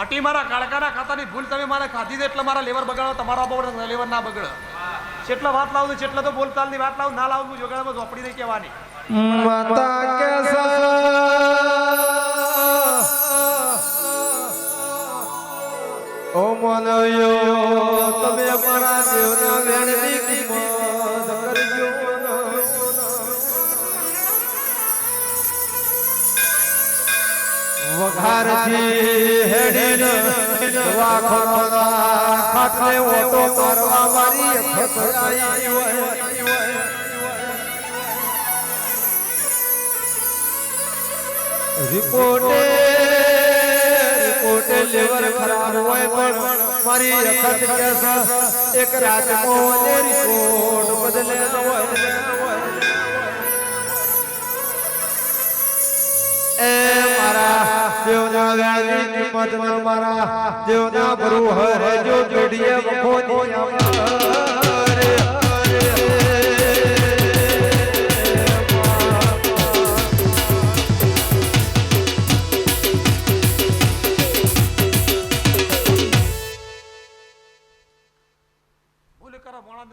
OT મારા કાળકાના ખાતાની ભૂલ તમે મારે ખાધી છે એટલે મારા લેવર બગાડો, તમારા બગડે લેવર ના બગડે. જેટલા વાત લાવું જેટલા તો બોલતાલની વાત લાવું, ના લાવું જોગાડામાં ઝોપડી નહીં કહેવાની. માતા કેસા ઓ મનયો તમે મારા દેવના વેણની કિંમત વઘારથી હેડીને દવાખાના ખાટલે ઓટો મારવા મારી હોય. રિપોર્ટે રિપોર્ટે લેવર ખરાબ હોય પણ મારી રખત કેસ એક રાત ને રિપોર્ટ બદલે ન હોય. દેવના વ્યાજની કિંમત મારા દેવના ભરું હરે જો જોડીએ ભૂલ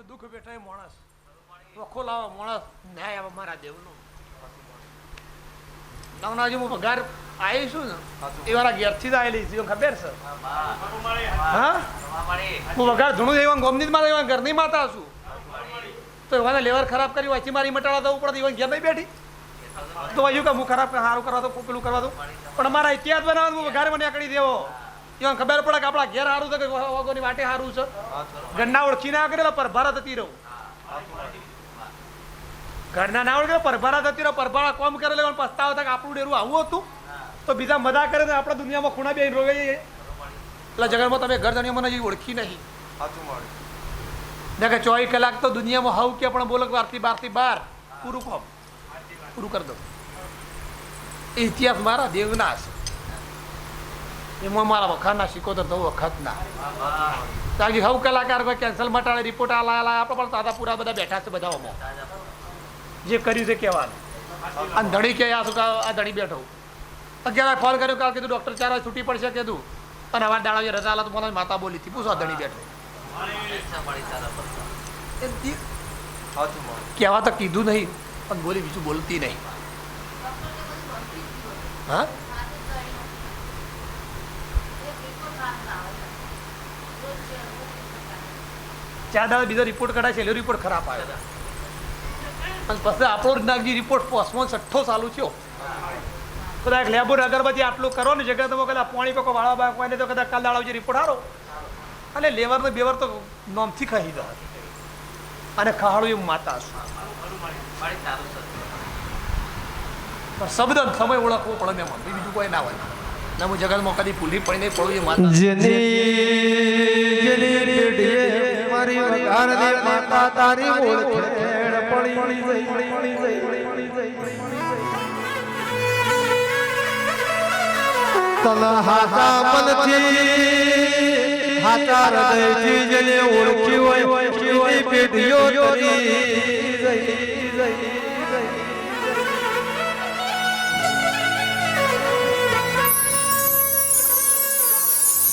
દુઃખ બેઠા માણસ. વખો લાવો માણસ. ન્યાય આવે મારા દેવનો. નવના હજુ હું પગાર આવી છું ને એ મારા ઘેરથી જ આવેલી છે ખબર છે? હા હું? વઘાર ધૂણું એવા ગોમની જ માતા એવા ઘરની માતા છું. તો એવાને લેવર ખરાબ કરી વાંચી મારી મટાડા દઉં પડે એવા ઘેર નહીં બેઠી. તો વાંચ્યું કે હું ખરાબ સારું કરવા દઉં પેલું કરવા દઉં. પણ મારા ઇતિહાસ બનાવવાનું હું વઘારે મને આકડી દેવો. એવા ખબર પડે કે આપણા ઘેર સારું છે કે વાગોની વાટે સારું છે. ઘરના ઓળખી ના કરેલા પરભારા હતી રહું. ઘરના ના આવડે પરભારા થતી રહ્યો પરભારા કોમ કરે એટલે પસ્તાવો થાય આપણું ડેરું આવું હતું. તો બીજા મજા કરે ને આપણે દુનિયામાં ખૂણા બે રોવે એટલે જગતમાં તમે ઘર જણીઓ મને ઓળખી નહીં. ને કે ચોવીસ કલાક તો દુનિયામાં હવ કે પણ બોલો બારથી બારથી બાર. પૂરું કોમ. પૂરું કરી દો. ઇતિહાસ મારા દેવના છે. એમાં મારા વખાણના શીખો તો વખત ના. કે હવ કલાકાર કોઈ કેન્સલ મટાડે રિપોર્ટ આ લાયા લાયા આપણે પણ તાતા પૂરા બધા બેઠા છે બધા જે કર્યું છે કહેવાનું. અને ધણી કે આ શું આ ધણી બેઠો. અગિયાર ફોન કર્યો કાલ કીધું ડૉક્ટર ચાર વાગે છૂટી પડશે કીધું અને હવે દાડા જે રજા આલા તો મને માતા બોલી હતી. પૂછો આ ધણી બેઠો. કહેવા તો કીધું નહીં પણ બોલી બીજું બોલતી નહીં. હા? ચાર દાદા બીજો રિપોર્ટ કઢાય છે એનો રિપોર્ટ ખરાબ આવ્યો અને પછી આપણો નાગજી રિપોર્ટ પોસ્ટમાં છઠ્ઠો ચાલુ થયો. કદાચ લેબો અગરબત્તી આટલું કરો ને જગ્યા તમે કદાચ પાણી કોકો વાળવા બાળવા તો કદાચ કાલ દાડો રિપોર્ટ હારો. અને લેવર ને બેવર તો નોમથી ખાઈ દો અને ખાડું એમ માતા શબ્દ સમય ઓળખવો પડે મેં મને બીજું કોઈ ના હોય. ના હું જગતમાં કદી ભૂલી પડી નહીં પડું એ માતા જેની જેની મારી વઘારની માતા તારી ઓળખેણ પડી તન જેને ઓળખી હોય પેઢીઓ પેઢીઓ તરી.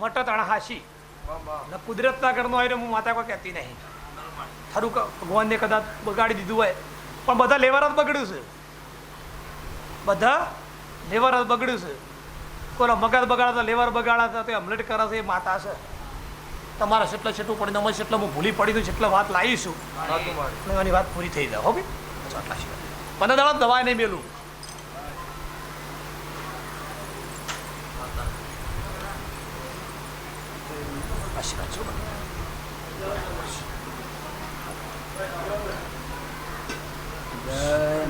મટત તણહાશી ને કુદરતના ઘરનો હોય ને હું માતા કોઈ કહેતી નહીં. ખરું ભગવાનને કદાચ બગાડી દીધું હોય. પણ બધા લેવાર જ બગડ્યું છે. બધા લેવાર જ બગડ્યું છે. કોઈનો મગજ બગાડતા લેવાર બગાડતા તો હમલેટ કરે છે એ માતા છે. તમારા જેટલા છેટું પડી અમે જેટલા હું ભૂલી પડી દઉં જેટલા વાત લાવીશું એની વાત પૂરી થઈ જાય હો ભાઈ. મને દાડા દવા નહીં મેલું. aşıracılık. Ve